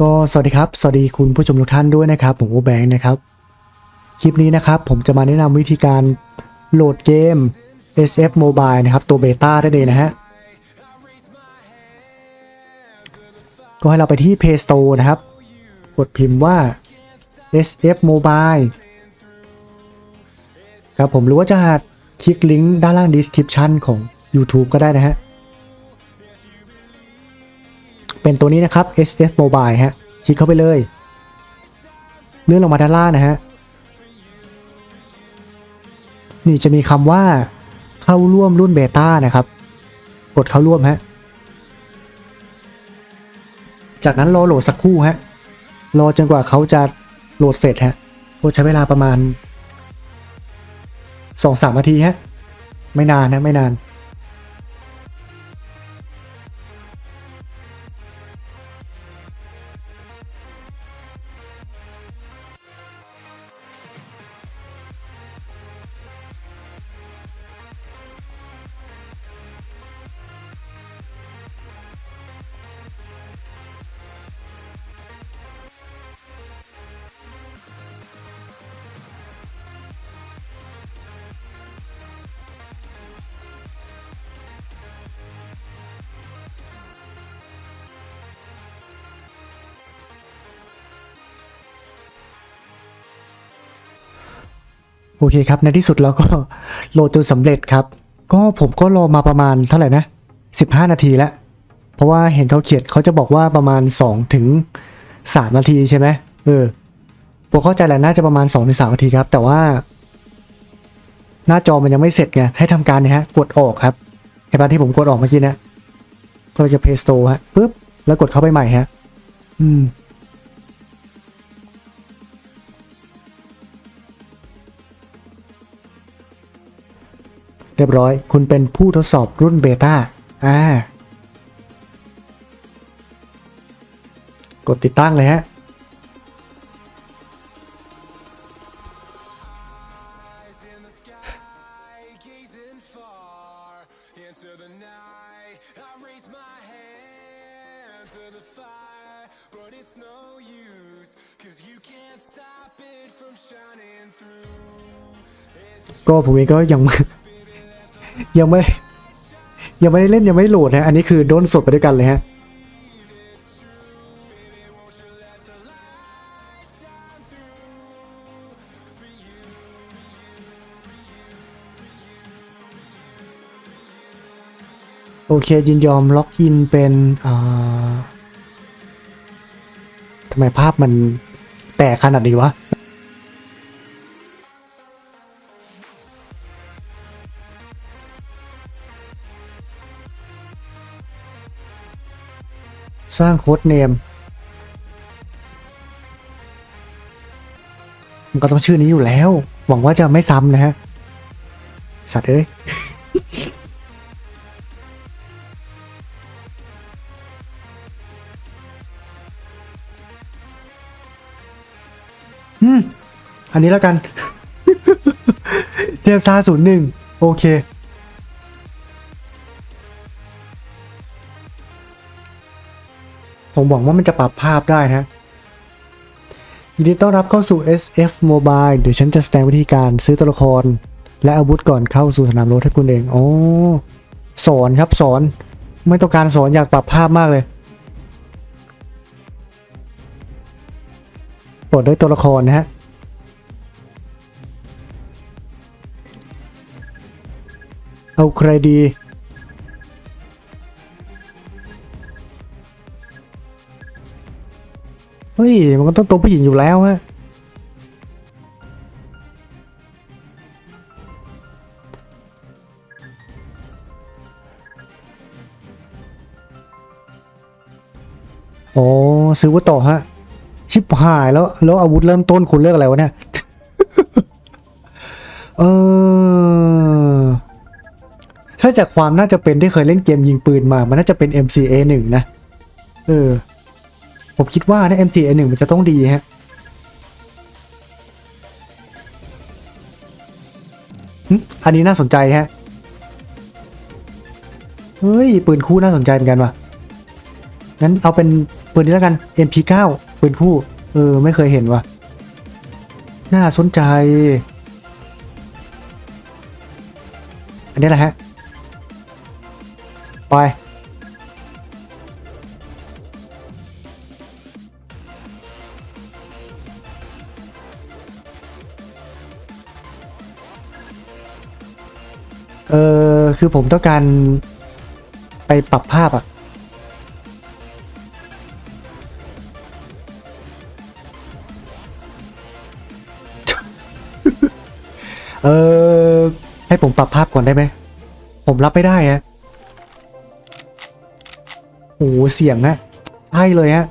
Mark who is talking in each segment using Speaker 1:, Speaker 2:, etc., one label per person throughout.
Speaker 1: ก็สวัสดีครับ สวัสดีคุณผู้ชมทุกท่านด้วยนะครับ ผมโอแบงค์นะครับ คลิปนี้นะครับ ผมจะมาแนะนำวิธีการโหลดเกม SF Mobile นะครับ ตัวเบต้าได้เลยนะฮะ ก็ให้เราไปที่ Play Store นะครับ กดพิมพ์ว่า SF Mobile ครับผมหรือว่าจะคลิกลิงก์ด้านล่าง description ของ YouTube ก็ได้นะฮะ เป็นตัวนี้นะครับ SF Mobile ฮะ คลิกเข้าไปเลย เลื่อนลงมาด้านล่างนะฮะ นี่จะมีคำว่าเข้าร่วมรุ่นเบต้านะครับ กดเข้าร่วมฮะ จากนั้นรอโหลดสักครู่ฮะ รอจนกว่าเขาจะโหลดเสร็จฮะก็ใช้เวลาประมาณ 2-3นาทีฮะ ไม่นานนะไม่นาน โอเคครับ ในที่สุดเราก็โหลดจนสำเร็จครับ ก็ผมก็รอมาประมาณเท่าไหร่นะ 15 นาทีแล้ว เพราะว่าเห็นเขาเขียนเขาจะบอกว่าประมาณ 2 ถึง 3 นาทีใช่ไหมเออผมเข้าใจแหละน่าจะประมาณ 2 ถึง 3 นาทีครับ แต่ว่า หน้าจอมันยังไม่เสร็จไง ให้ทำการเนี่ยฮะ กดออกครับเห็นปะที่ผมกดออกเมื่อกี้นะก็จะ Play Store ฮะปุ๊บ แล้วกดเข้าไปใหม่ฮะ อืม รียบร้อย คุณเป็นผู้ทดสอบรุ่นเบต้าอ่ากดติดตั้งเลยฮะก็ผมเองก็ยัง ยังไม่ ยังไม่ได้เล่นยังไม่โหลดนะอันนี้คือโดนสดไปด้วยกันเลยฮะโอเคยินยอมล็อกอินเป็นอ่าทำไมภาพมันแตกขนาดนี้วะ สร้างโค้ดเนม มันก็ต้องชื่อนี้อยู่แล้ว หวังว่าจะไม่ซ้ำนะฮะ สัตว์เอ้ยอืมอันนี้แล้วกัน เทพซาศูนย์หนึ่งโอเค ผมหวังว่ามันจะปรับภาพได้นะยินดีต้อนรับเข้าสู่ SF Mobile เดี๋ยวฉันจะแสดงวิธีการซื้อตัวละคร และอาวุธก่อนเข้าสู่สนามรบให้คุณเองโอ้สอนครับสอนไม่ต้องการสอนอยากปรับภาพมากเลยเปิดด้วยตัวละครนะฮะเอาใครดี ย มันก็ต้องตัวผู้หญิงอยู่แล้วฮะอ๋อซื้อว่าต่อฮะ ชิบหายแล้ว แล้วอาวุธเริ่มต้นคุณเลือกอะไรวะเนี่ย เออ ถ้าจากความน่าจะเป็นที่เคยเล่นเกมยิงปืนมา มันน่าจะเป็น MCA 1นะ เออ ผมคิดว่านะ MCA 1 มันจะต้องดีฮะอันนี้น่าสนใจฮะ เฮ้ย ปืนคู่น่าสนใจเหมือนกันว่ะ งั้นเอาเป็นปืนนี้แล้วกัน MP9 ปืนคู่ เออ ไม่เคยเห็นว่ะ น่าสนใจ อันนี้แหละฮะ ไป เออคือผมต้องการไปปรับภาพอะเออให้ผมปรับภาพก่อนได้ไหม ผมรับไม่ได้ฮะโอ้โหเสียงนะใช่เลยฮะ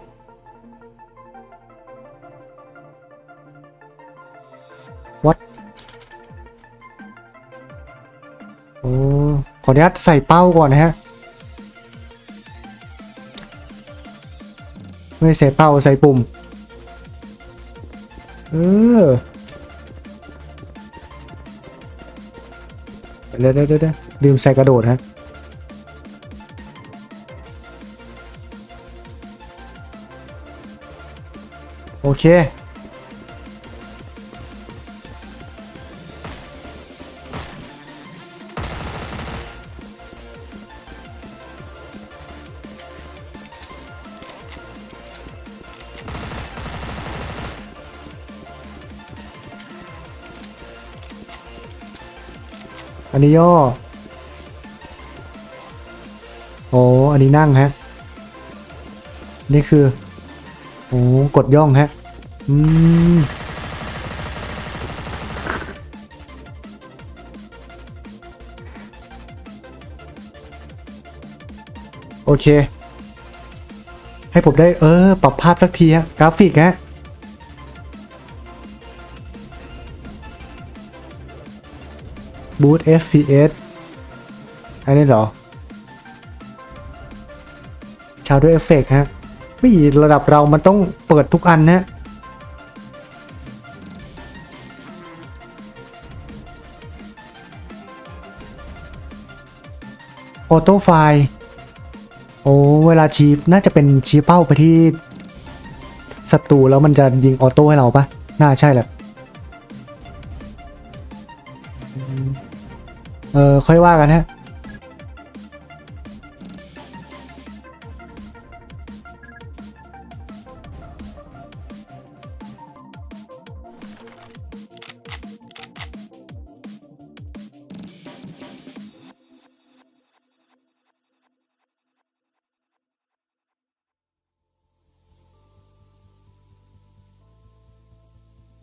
Speaker 1: โอ้ขออนุญาตใส่เป้าก่อนนะฮะไม่ใส่เป้าใส่ปุ่ม เออเดี๋ยวเดี๋ยวเดี๋ยวลืมใส่กระโดดฮะโอเค อันนี้ย่อ โอ้อันนี้นั่งฮะ นี่คือ โอ้กดย่องฮะ อืม โอเค ให้ผมได้ เออ ปรับภาพสักทีฮะ กราฟิกฮะ บูต FPS อันนี้เหรอ ชาวด้วยเอฟเฟกฮะไม่ระดับเรามันต้องเปิดทุกอันนะออโต้ไฟล์โอ้เวลาชี้น่าจะเป็นชี้เป้าไปที่ศัตรูแล้วมันจะยิงออโต้ให้เราปะน่าใช่แหละ เออค่อยว่ากันฮะ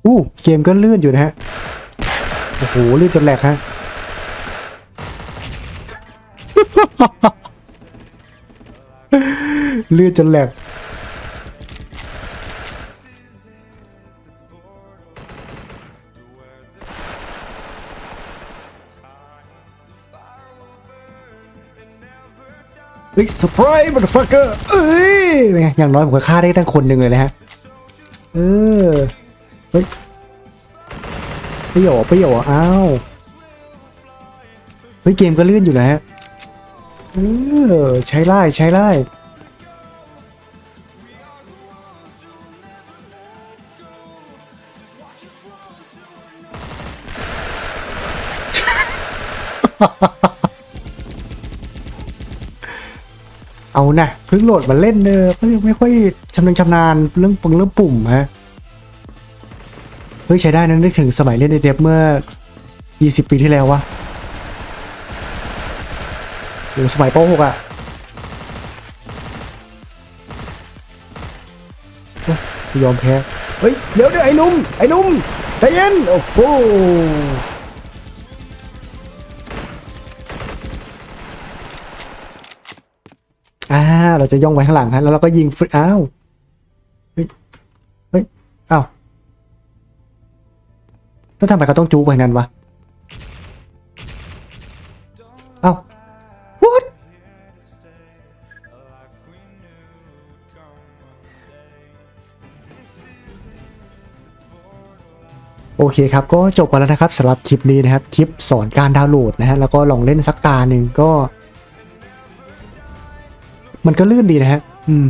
Speaker 1: อู้เกมก็ลื่นอยู่นะฮะ โอ้โห ลื่นจนแหลกฮะ เลื่นจนแหลกเฮ้ยสปรายมันฟักเกอร์เอ้ยอย่างน้อยผมก็ฆ่าได้ตั้งคนหนึ่งเลยนะฮะ เออ เฮ้ยไปโยไปโยอ้าว เฮ้ย เกมก็เลื่อนอยู่นะฮะ เออใช้ไล่ใช้ไล่เอานะเพิ่งโหลดมาเล่นเนอะก็ยังไม่ค่อยชำนาญชำนาญเรื่องปุ่มเรื่องปุ่มฮะเฮ้ยใช้ได้นะนึกถึงสมัยเล่นเดฟเมื่อ 20 ปีที่แล้ววะ หรือสมัยป .6 อะโอ๊ยอมแพ้เฮ้ยเดี๋ยวเดี๋ยวไอ้นุ่มไอ้นุ่มใจเย็นโอ้โหอ่าเราจะย่องไว้ข้างหลังฮะแล้วเราก็ยิงฟรีอ้าวเฮ้ยเฮ้ยอ้าวแล้วทำไมเขาต้องจูบไปนั้นวะเอ้า what โอเคครับก็จบไปแล้วนะครับสำหรับคลิปนี้นะครับคลิปสอนการดาวน์โหลดนะฮะแล้วก็ลองเล่นสักตาหนึ่งก็ มันก็ลื่นดีนะฮะอืม